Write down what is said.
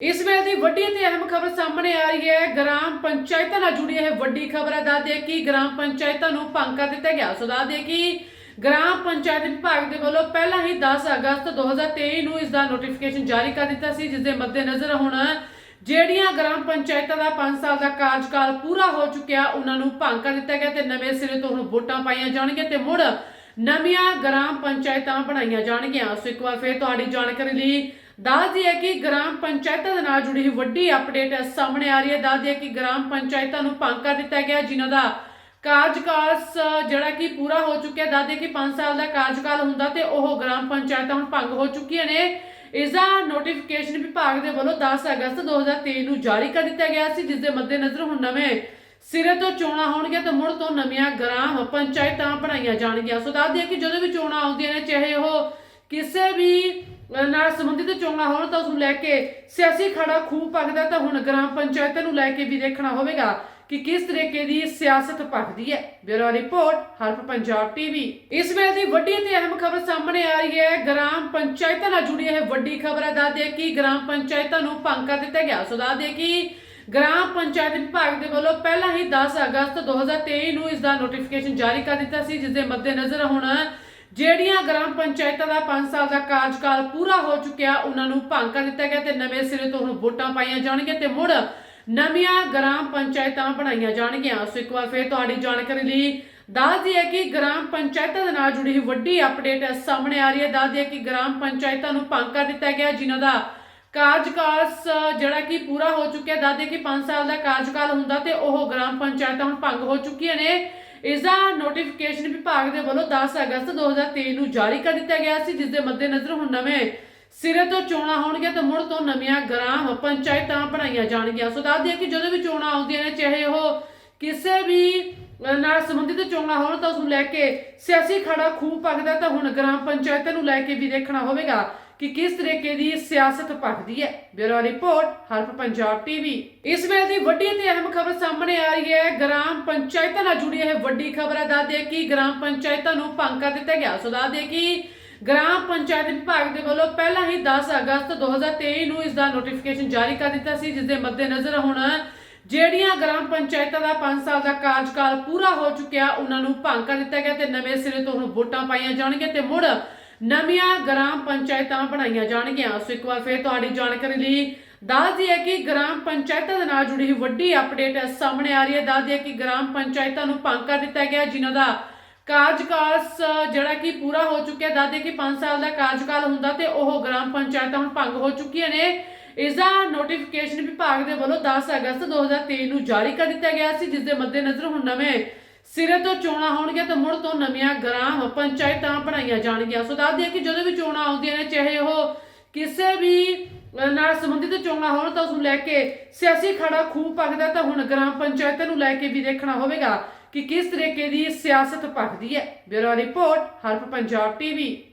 ਇਸ ਵੇਲੇ ਦੀ ਵੱਡੀ ਅਤੇ ਅਹਿਮ ਖਬਰ ਸਾਹਮਣੇ ਆ ਰਹੀ ਹੈ। ਗ੍ਰਾਮ ਪੰਚਾਇਤਾਂ ਨਾਲ ਜੁੜੀ ਇਹ ਵੱਡੀ ਖਬਰ ਹੈ। ਦੱਸਦੇ ਕਿ ਗ੍ਰਾਮ ਪੰਚਾਇਤਾਂ ਨੂੰ ਭੰਗ ਕਰ ਦਿੱਤਾ ਗਿਆ। ਸੋ ਦੱਸਦੇ ਕਿ ਗ੍ਰਾਮ ਪੰਚਾਇਤ ਵਿਭਾਗ ਦੇ ਵੱਲੋਂ ਪਹਿਲਾਂ ਹੀ 10 ਅਗਸਤ 2023 ਨੂੰ ਇਸ ਦਾ ਨੋਟੀਫਿਕੇਸ਼ਨ ਜਾਰੀ ਕਰ ਦਿੱਤਾ ਸੀ ਜਿਸ ਦੇ ਮੱਦੇਨਜ਼ਰ ਹੁਣ ਜਿਹੜੀਆਂ ਗ੍ਰਾਮ ਪੰਚਾਇਤਾਂ ਦਾ 5 ਸਾਲ ਦਾ ਕਾਰਜਕਾਲ ਪੂਰਾ ਹੋ ਚੁੱਕਿਆ, ਉਹਨਾਂ ਨੂੰ ਭੰਗ ਕਰ ਦਿੱਤਾ ਗਿਆ ਤੇ ਨਵੇਂ ਸਿਰੇ ਤੋਂ ਹੁਣ ਵੋਟਾਂ ਪਾਈਆਂ ਜਾਣਗੀਆਂ ਤੇ ਮੁੜ ਨਵੀਆਂ ਗ੍ਰਾਮ ਪੰਚਾਇਤਾਂ ਬਣਾਈਆਂ ਜਾਣਗੀਆਂ। ਸੋ ਇੱਕ ਵਾਰ ਫਿਰ ਤੁਹਾਡੀ ਜਾਣਕਾਰੀ ਲਈ ਦੱਸ ਦਈਏ ਕਿ ਗ੍ਰਾਮ ਪੰਚਾਇਤਾਂ ਦੇ ਨਾਲ ਜੁੜੀ ਵੱਡੀ ਅਪਡੇਟ ਸਾਹਮਣੇ ਆ ਰਹੀ ਹੈ। ਦੱਸ ਦਈਏ ਕਿ ਗ੍ਰਾਮ ਪੰਚਾਇਤਾਂ ਨੂੰ ਭੰਗ ਕਰ ਦਿੱਤਾ ਗਿਆ ਜਿਨ੍ਹਾਂ ਦਾ ਕਾਰਜਕਾਲ ਜਿਹੜਾ ਕਿ ਪੂਰਾ ਹੋ ਚੁੱਕਿਆ ਦੱਸ ਦਈਏ ਕਿ 5 ਸਾਲ ਦਾ ਕਾਰਜਕਾਲ ਹੁੰਦਾ ਤੇ ਉਹ ਗ੍ਰਾਮ ਪੰਚਾਇਤਾਂ ਹੁਣ ਭੰਗ ਹੋ ਚੁੱਕੀਆਂ ਨੇ। ਇਸ ਦਾ ਨੋਟੀਫਿਕੇਸ਼ਨ ਵਿਭਾਗ ਦੇ ਵੱਲੋਂ 10 ਅਗਸਤ 2023 ਨੂੰ ਜਾਰੀ ਕਰ ਦਿੱਤਾ ਗਿਆ ਸੀ ਜਿਸ ਦੇ ਮੱਦੇਨਜ਼ਰ ਹੁਣ ਨਵੇਂ ਸਿਰੇ ਤੋਂ ਚੋਣਾਂ ਹੋਣਗੀਆਂ ਤੇ ਮੁੜ ਤੋਂ ਨਵੀਆਂ ਗ੍ਰਾਮ ਪੰਚਾਇਤਾਂ ਬਣਾਈਆਂ ਜਾਣਗੀਆਂ। ਸੋ ਦੱਸ ਦਈਏ ਕਿ ਜਦੋਂ ਵੀ ਚੋਣਾਂ ਆਉਂਦੀਆਂ ਨੇ, ਚਾਹੇ ਉਹ ਕਿਸੇ ਵੀ ਨਾਲ ਸੰਬੰਧਿਤ ਚੋਣਾਂ ਹੋਣ ਤਾਂ ਉਸ ਨੂੰ ਲੈ ਕੇ ਸਿਆਸੀ ਖੜਾ ਖੂਬ ਪੱਕਦਾ ਤਾਂ ਹੁਣ ਗ੍ਰਾਮ ਪੰਚਾਇਤਾਂ ਨੂੰ ਲੈ ਕੇ ਵੀ ਦੇਖਣਾ ਹੋਵੇਗਾ ਕਿ ਕਿਸ ਤਰੀਕੇ ਦੀ ਸਿਆਸਤ ਪੱਕਦੀ ਹੈ। ਬਿਊਰੋ ਰਿਪੋਰਟ, ਹਰਪ ਪੰਜਾਬ ਟੀਵੀ। ਇਸ ਵੇਲੇ ਦੀ ਵੱਡੀ ਤੇ ਅਹਿਮ ਖਬਰ ਸਾਹਮਣੇ ਆ ਰਹੀ ਹੈ। ਗ੍ਰਾਮ ਪੰਚਾਇਤਾਂ ਨਾਲ ਜੁੜੀ ਇਹ ਵੱਡੀ ਖਬਰ ਹੈ। ਦੱਸਦੇ ਕਿ ਗ੍ਰਾਮ ਪੰਚਾਇਤਾਂ ਨੂੰ ਭੰਗ ਕਰ ਦਿੱਤਾ ਗਿਆ। ਸੋ ਦੱਸਦੇ ਕਿ ਗ੍ਰਾਮ ਪੰਚਾਇਤ ਵਿਭਾਗ ਦੇ ਵੱਲੋਂ ਪਹਿਲਾਂ ਹੀ 10 ਅਗਸਤ 2023 ਨੂੰ ਇਸ ਦਾ ਨੋਟੀਫਿਕੇਸ਼ਨ ਜਾਰੀ ਕਰ ਦਿੱਤਾ ਸੀ ਜਿਸ ਦੇ ਮੱਦੇਨਜ਼ਰ ਹੁਣ ਜਿਹੜੀਆਂ ਗ੍ਰਾਮ ਪੰਚਾਇਤਾਂ ਦਾ 5 ਸਾਲ ਦਾ ਕਾਰਜਕਾਲ ਪੂਰਾ ਹੋ ਚੁੱਕਿਆ, ਉਹਨਾਂ ਨੂੰ ਭੰਗ ਕਰ ਦਿੱਤਾ ਗਿਆ ਤੇ ਨਵੇਂ ਸਿਰੇ ਤੋਂ ਹੁਣ ਵੋਟਾਂ ਪਾਈਆਂ ਜਾਣਗੀਆਂ ਤੇ ਮੁੜ ਨਵੀਆਂ ਗ੍ਰਾਮ ਪੰਚਾਇਤਾਂ ਬਣਾਈਆਂ ਜਾਣਗੀਆਂ। ਸੋ ਇੱਕ ਵਾਰ ਫਿਰ ਤੁਹਾਡੀ ਜਾਣਕਾਰੀ ਲਈ ਦੱਸ ਦਈਏ ਕਿ ਗ੍ਰਾਮ ਪੰਚਾਇਤਾਂ ਦੇ ਨਾਲ ਜੁੜੀ ਵੱਡੀ ਅਪਡੇਟ ਸਾਹਮਣੇ ਆ ਰਹੀ ਹੈ। ਦੱਸ ਦਈਏ ਕਿ ਗ੍ਰਾਮ ਪੰਚਾਇਤਾਂ ਨੂੰ ਭੰਗ ਕਰ ਦਿੱਤਾ ਗਿਆ, ਜਿਨ੍ਹਾਂ ਦਾ ਕਾਰਜਕਾਲ ਜਿਹੜਾ ਕਿ ਪੂਰਾ ਹੋ ਚੁੱਕਿਆ। ਦੱਸ ਦਈਏ ਕਿ 5 ਸਾਲ ਦਾ ਕਾਰਜਕਾਲ ਹੁੰਦਾ ਤੇ ਉਹ ਗ੍ਰਾਮ ਪੰਚਾਇਤਾਂ ਹੁਣ ਭੰਗ ਹੋ ਚੁੱਕੀਆਂ ਨੇ। ਇਸ ਦਾ ਨੋਟੀਫਿਕੇਸ਼ਨ ਵਿਭਾਗ ਦੇ ਵੱਲੋਂ 10 ਅਗਸਤ 2023 ਨੂੰ ਜਾਰੀ ਕਰ ਦਿੱਤਾ ਗਿਆ ਸੀ ਜਿਸ ਦੇ ਮੱਦੇਨਜ਼ਰ ਹੁਣ ਨਵੇਂ ਸਿਰੇ ਤੋਂ ਚੋਣਾਂ ਹੋਣਗੀਆਂ ਤੇ ਮੁੜ ਤੋਂ ਨਵੀਆਂ ਗ੍ਰਾਮ ਪੰਚਾਇਤਾਂ ਬਣਾਈਆਂ ਜਾਣਗੀਆਂ। ਸੋ ਦੱਸ ਦਈਏ ਕਿ ਜਦੋਂ ਵੀ ਚੋਣਾਂ ਆਉਂਦੀਆਂ ਨੇ, ਚਾਹੇ ਉਹ ਕਿਸੇ ਵੀ ਨਾਲ ਸੰਬੰਧਿਤ ਚੋਣਾਂ ਹੋਣ ਤਾਂ ਉਸ ਨੂੰ ਲੈ ਕੇ ਸਿਆਸੀ ਖੜਾ ਖੂਬ ਪੱਕਦਾ ਤਾਂ ਹੁਣ ਗ੍ਰਾਮ ਪੰਚਾਇਤਾਂ ਨੂੰ ਲੈ ਕੇ ਵੀ ਦੇਖਣਾ ਹੋਵੇਗਾ। ਕਿ ਕਿਸ ਤਰੀਕੇ ਦੀ ਸਿਆਸਤ ਪੱਕਦੀ ਹੈ? ਬਿਊਰੋ ਰਿਪੋਰਟ, ਹਰਪ ਪੰਜਾਬ ਟੀਵੀ। ਇਸ ਵੇਲੇ ਦੀ ਵੱਡੀ ਤੇ ਅਹਿਮ ਖਬਰ ਸਾਹਮਣੇ ਆ ਰਹੀ ਹੈ। ਗ੍ਰਾਮ ਪੰਚਾਇਤਾਂ ਨਾਲ ਜੁੜੀ ਇਹ ਵੱਡੀ ਖਬਰ ਹੈ ਦੱਸਦੇ ਕਿ ਗ੍ਰਾਮ ਪੰਚਾਇਤਾਂ ਨੂੰ ਭੰਗ ਕਰ ਦਿੱਤਾ ਗਿਆ। ਸੋ ਦੱਸਦੇ ਕਿ ਗ੍ਰਾਮ ਪੰਚਾਇਤ ਵਿਭਾਗ ਦੇ ਵੱਲੋਂ ਪਹਿਲਾਂ ਹੀ 10 ਅਗਸਤ 2023 ਨੂੰ ਇਸ ਦਾ ਨੋਟੀਫਿਕੇਸ਼ਨ ਜਾਰੀ ਕਰ ਦਿੱਤਾ ਸੀ ਜਿਸ ਦੇ ਮੱਦੇਨਜ਼ਰ ਹੁਣ ਜਿਹੜੀਆਂ ਗ੍ਰਾਮ ਪੰਚਾਇਤਾਂ ਦਾ 5 ਸਾਲ ਦਾ ਕਾਰਜਕਾਲ ਪੂਰਾ ਹੋ ਚੁੱਕਿਆ, ਉਹਨਾਂ ਨੂੰ ਭੰਗ ਕਰ ਦਿੱਤਾ ਗਿਆ ਤੇ ਨਵੇਂ ਸਿਰੇ ਤੋਂ ਹੁਣ ਵੋਟਾਂ ਪਾਈਆਂ ਜਾਣਗੀਆਂ ਤੇ ਮੁੜ ਨਵੀਆਂ ਗ੍ਰਾਮ ਪੰਚਾਇਤਾਂ ਬਣਾਈਆਂ ਜਾਣਗੀਆਂ। ਸੋ ਇੱਕ ਵਾਰ ਫਿਰ ਤੁਹਾਡੀ ਜਾਣਕਾਰੀ ਲਈ ਦੱਸ ਦਈਏ ਕਿ ਗ੍ਰਾਮ ਪੰਚਾਇਤਾਂ ਦੇ ਨਾਲ ਜੁੜੀ ਵੱਡੀ ਅਪਡੇਟ ਸਾਹਮਣੇ ਆ ਰਹੀ ਹੈ। ਦੱਸ ਦਈਏ ਕਿ ਗ੍ਰਾਮ ਪੰਚਾਇਤਾਂ ਨੂੰ ਭੰਗ ਕਰ ਦਿੱਤਾ ਗਿਆ। ਜਿਨ੍ਹਾਂ ਦਾ ਕਾਰਜਕਾਲ ਜਿਹੜਾ ਕਿ ਪੂਰਾ ਹੋ ਚੁੱਕਿਆ ਦੱਸ ਦਈਏ ਕਿ 5 ਸਾਲ ਦਾ ਕਾਰਜਕਾਲ ਹੁੰਦਾ ਤੇ ਉਹ ਗ੍ਰਾਮ ਪੰਚਾਇਤਾਂ ਹੁਣ ਭੰਗ ਹੋ ਚੁੱਕੀਆਂ ਨੇ। ਇਸ ਦਾ ਨੋਟੀਫਿਕੇਸ਼ਨ ਵਿਭਾਗ ਦੇ ਵੱਲੋਂ 10 ਅਗਸਤ 2023 ਨੂੰ ਜਾਰੀ ਕਰ ਦਿੱਤਾ ਗਿਆ ਸੀ ਜਿਸ ਦੇ ਮੱਦੇਨਜ਼ਰ ਹੁਣ ਨਵੇਂ ਸਿਰੇ ਤੋਂ ਚੋਣਾਂ ਹੋਣਗੀਆਂ ਤਾਂ ਮੁੜ ਤੋਂ ਨਵੀਆਂ ਗ੍ਰਾਮ ਪੰਚਾਇਤਾਂ ਬਣਾਈਆਂ ਜਾਣਗੀਆਂ। ਸੋ ਦੱਸ ਦਈਏ ਕਿ ਜਦੋਂ ਵੀ ਚੋਣਾਂ ਆਉਂਦੀਆਂ ਨੇ, ਚਾਹੇ ਉਹ ਕਿਸੇ ਵੀ ਨਾਲ ਸੰਬੰਧਿਤ ਚੋਣਾਂ ਹੋਣ ਤਾਂ ਉਸ ਨੂੰ ਲੈ ਕੇ ਸਿਆਸੀ ਖੜਾ ਖੂਬ ਪੱਕਦਾ ਤਾਂ ਹੁਣ ਗ੍ਰਾਮ ਪੰਚਾਇਤਾਂ ਨੂੰ ਲੈ ਕੇ ਵੀ ਦੇਖਣਾ ਹੋਵੇਗਾ ਕਿ ਕਿਸ ਤਰੀਕੇ ਦੀ ਸਿਆਸਤ ਪੱਕਦੀ ਹੈ। ਬਿਊਰੋ ਰਿਪੋਰਟ ਹਰਪ ਪੰਜਾਬ ਟੀਵੀ।